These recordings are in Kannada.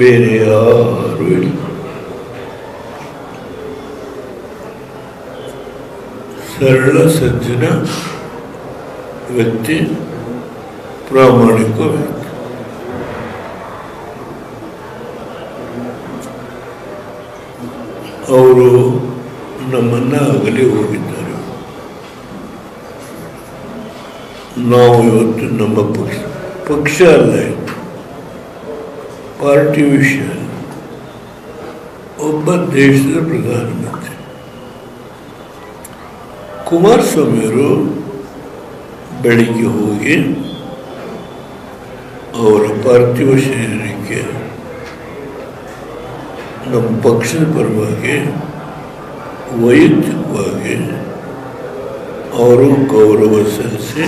ಬೇರೆ ಯಾರು ಇಲ್ಲ ಸರಳ, ಸಜ್ಜನ ವ್ಯಕ್ತಿ ಪ್ರಾಮಾಣಿಕ ವ್ಯಕ್ತಿ ಅವರು ನಮ್ಮನ್ನ ಅಗಲಿ ಹೋಗಿದ್ದಾರೆ. ನಾವು ಇವತ್ತು ನಮ್ಮ ಪಕ್ಷ ಪಕ್ಷ ಅಲ್ಲ ಇದು ಪಾರ್ಟಿ ವಿಷಯ ಅಲ್ಲ. ಒಬ್ಬ ದೇಶದ ಪ್ರಧಾನಮಂತ್ರಿ ಕುಮಾರಸ್ವಾಮಿಯವರು ಬೆಳಿಗ್ಗೆ ಹೋಗಿ ಅವರ ಪಾರ್ಥಿವ ಶರೀರಕ್ಕೆ ನಮ್ಮ ಪಕ್ಷದ ಪರವಾಗಿ ವೈಯಕ್ತಿಕವಾಗಿ ಅವರು ಗೌರವ ಸಲ್ಲಿಸಿ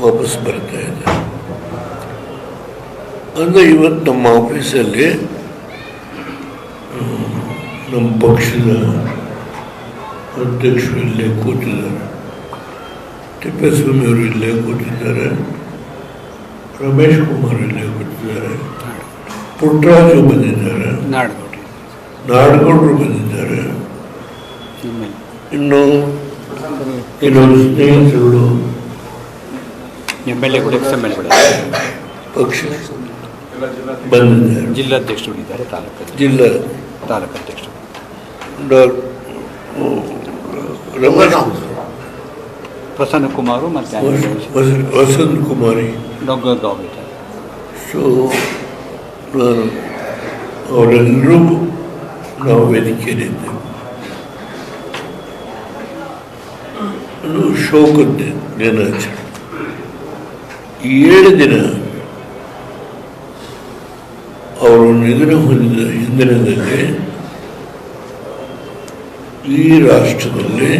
ವಾಪಸ್ ಬರ್ತಾ ಇದ್ದಾರೆ ಅಂದರೆ ಇವತ್ತು ನಮ್ಮ ಆಫೀಸಲ್ಲಿ ನಮ್ಮ ಪಕ್ಷದ ಅಧ್ಯಕ್ಷರು ಇಲ್ಲೇ ಕೂತಿದ್ದಾರೆ. ತಿಪ್ಪೇಸ್ವಾಮಿಯವರು ಇಲ್ಲೇ ಕೂತಿದ್ದಾರೆ. ರಮೇಶ್ ಕುಮಾರ್ ಇಲ್ಲೇ ಕೂತಿದ್ದಾರೆ. ಪುಟ್ಟರಾಜು ಬಂದಿದ್ದಾರೆ. ನಾಡಗೌಡ್ರಿ. ಬಂದಿದ್ದಾರೆ. ಇನ್ನು ಕೆಲವರು ಸ್ನೇಹಿತರು ಎಂ ಎಲ್ ಎ ಕೂಡ ಪಕ್ಷ ಬಂದಿದ್ದಾರೆ ಜಿಲ್ಲಾಧ್ಯಕ್ಷರು ಇದ್ದಾರೆ ತಾಲೂಕು ಜಿಲ್ಲಾ ತಾಲೂಕು ಅಧ್ಯಕ್ಷರು ಡಾಕ್ ರಮೇಶ್ ಪ್ರಸನ್ನ ಕುಮಾರು ಮತ್ತು ವಸ- ವಸ- ವಸಂತ್ ಕುಮಾರಿ ಡೊಗ್ಗಗಾವ್ ಇದ್ದಾರೆ ಸೊ ನಾನು ಅವರೆಲ್ಲರೂ ನಾವು ವೇದಿಕೆಯಲ್ಲಿದ್ದೆವು ಇನ್ನು ಶೋಕದ ದಿನಾಚರಣೆ ಈ ಏಳು ದಿನ ಅವರು ನಿಧನ ಹೊಂದಿದ ಹಿನ್ನೆಲೆಯಲ್ಲಿ ಈ ರಾಷ್ಟ್ರದಲ್ಲಿ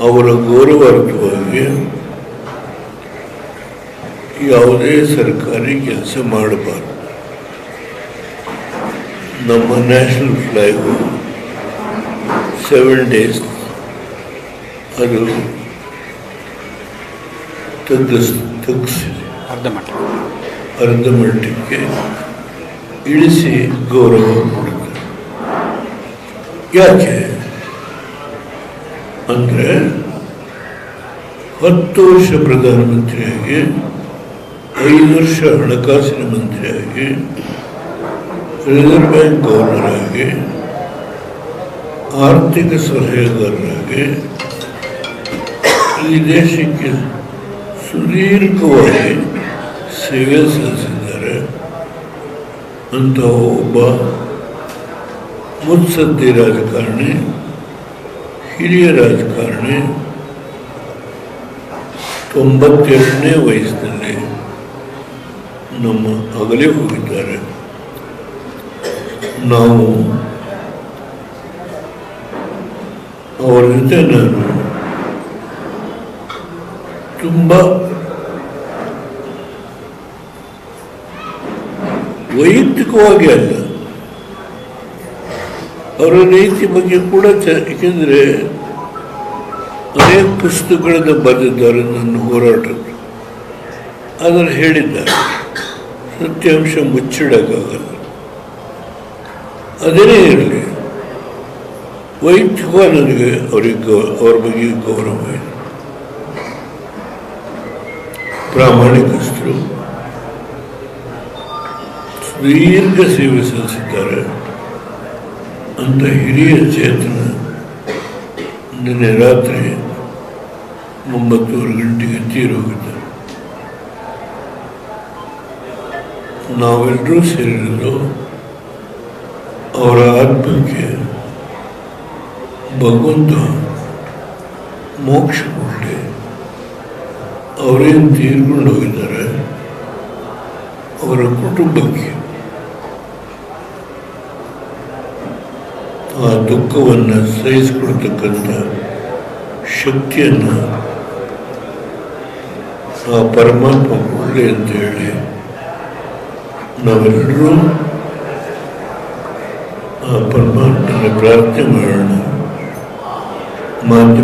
ಅವರ ಗೌರವಾರ್ಥವಾಗಿ ಯಾವುದೇ ಸರ್ಕಾರಿ ಕೆಲಸ ಮಾಡಬಾರದು. ನಮ್ಮ ನ್ಯಾಷನಲ್ ಫ್ಲಾಗು ಸೆವೆನ್ ಡೇಸ್ ಅದು ತಗ್ಗಿಸ್ ತಗ್ಗಿಸಿದೆ ಅರ್ಧ ಮಟ್ಟ ಅರ್ಧ ಮಟ್ಟಕ್ಕೆ ಇಳಿಸಿ ಗೌರವ ಮಾಡಿದೆ ಯಾಕೆ? ಅಂದರೆ ಹತ್ತು ವರ್ಷ ಪ್ರಧಾನಮಂತ್ರಿಯಾಗಿ ಐದು ವರ್ಷ ಹಣಕಾಸಿನ ಮಂತ್ರಿಯಾಗಿ, ರಿಸರ್ವ್ ಬ್ಯಾಂಕ್ ಗವರ್ನರ್ ಆಗಿ ಆರ್ಥಿಕ ಸಲಹೆಗಾರರಾಗಿ ಈ ದೇಶಕ್ಕೆ ಸುದೀರ್ಘವಾಗಿ ಸೇವೆ ಸಲ್ಲಿಸಿದ್ದಾರೆ ಅಂತಹ ಒಬ್ಬ ಮುತ್ಸದ್ದಿ ರಾಜಕಾರಣಿ, ಹಿರಿಯ ರಾಜಕಾರಣಿ ತೊಂಬತ್ತೆರಡನೇ ವಯಸ್ಸಿನಲ್ಲಿ ನಮ್ಮ ಅಗಲೇ ಹೋಗಿದ್ದಾರೆ. ನಾವು ಅವರ ಜೊತೆ ನಾನು ತುಂಬ ವೈಯಕ್ತಿಕವಾಗಿ ಅಲ್ಲ. ಅವರ ನೀತಿ ಬಗ್ಗೆ ಕೂಡ ಏಕೆಂದರೆ ಅನೇಕ ಪುಸ್ತಕಗಳನ್ನು ಬರೆದಿದ್ದಾರೆ ನನ್ನ ಹೋರಾಟ ಅದನ್ನು ಹೇಳಿದ್ದಾರೆ. ಸತ್ಯಾಂಶ ಮುಚ್ಚಿಡೋಕ್ಕಾಗಲ್ಲ. ಅದೇನೇ ಇರಲಿ. ವೈಯಕ್ತಿಕವಾಗಿ ನನಗೆ ಅವರಿಗೆ ಗೌ- ಅವ್ರ ಬಗ್ಗೆ ಗೌರವ ಪ್ರಾಮಾಣಿಕಸ್ಥರು. ದೀರ್ಘ ಸೇವೆ ಸಲ್ಲಿಸಿದ್ದಾರೆ ಅಂತ ಹಿರಿಯ ಚೇತನ ನಿನ್ನೆ ರಾತ್ರಿ ಒಂಬತ್ತೂವರೆ ಗಂಟೆಗೆ ತೀರೋಗಿದ್ದಾರೆ ನಾವೆಲ್ಲರೂ ಸೇರಿದ್ರು ಅವರ ಆತ್ಮಕ್ಕೆ ಭಗವಂತ ಮೋಕ್ಷ ಕೊಟ್ಟೆ ಅವರೇನು ತೀರ್ಕೊಂಡು ಹೋಗಿದ್ದಾರೆ? ಅವರ ಕುಟುಂಬಕ್ಕೆ. ಆ ದುಃಖವನ್ನು ಸಹಿಸಿಕೊಡ್ತಕ್ಕಂಥ ಶಕ್ತಿಯನ್ನು ಆ ಪರಮಾತ್ಮ ಕೊಡಲಿ ಅಂತ ಹೇಳಿ ನಾವೆಲ್ಲರೂ ಆ ಪರಮಾತ್ಮನ ಪ್ರಾರ್ಥನೆ ಮಾಡೋಣ ಮಾಧ್ಯಮ